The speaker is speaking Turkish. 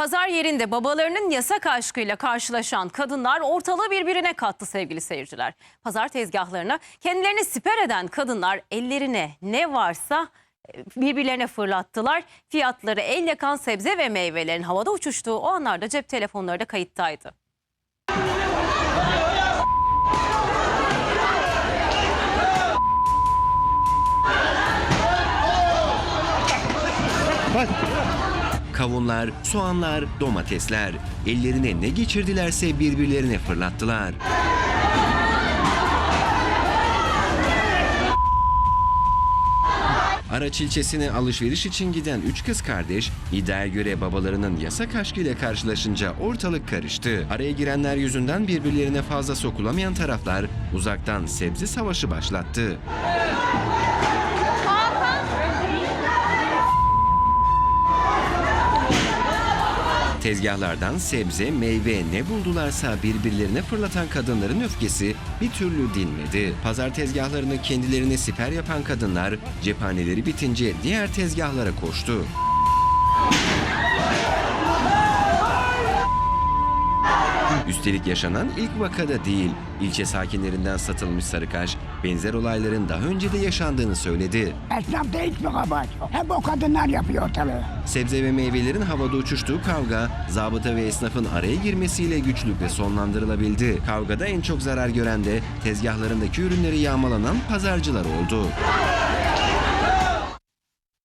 Pazar yerinde babalarının yasak aşkıyla karşılaşan kadınlar ortalığı birbirine kattı sevgili seyirciler. Pazar tezgahlarına kendilerini siper eden kadınlar ellerine ne varsa e, birbirlerine fırlattılar. Fiyatları el yakan sebze ve meyvelerin havada uçuştuğu o anlarda cep telefonları da kayıttaydı. Kavunlar, soğanlar, domatesler. Ellerine ne geçirdilerse birbirlerine fırlattılar. Araç ilçesine alışveriş için giden üç kız kardeş, iddiaya göre babalarının yasak aşkıyla karşılaşınca ortalık karıştı. Araya girenler yüzünden birbirlerine fazla sokulamayan taraflar uzaktan sebze savaşı başlattı. Tezgahlardan sebze, meyve ne buldularsa birbirlerine fırlatan kadınların öfkesi bir türlü dinmedi. Pazar tezgahlarını kendilerine siper yapan kadınlar cephaneleri bitince diğer tezgahlara koştu. Üstelik yaşanan ilk vakada değil, ilçe sakinlerinden satılmış sarıkaş, benzer olayların daha önce de yaşandığını söyledi. Esnafta hiçbir kabahat yok. Hep o kadınlar yapıyor ortalığı. Sebze ve meyvelerin havada uçuştuğu kavga, zabıta ve esnafın araya girmesiyle güçlükle sonlandırılabildi. Kavgada en çok zarar gören de tezgahlarındaki ürünleri yağmalanan pazarcılar oldu.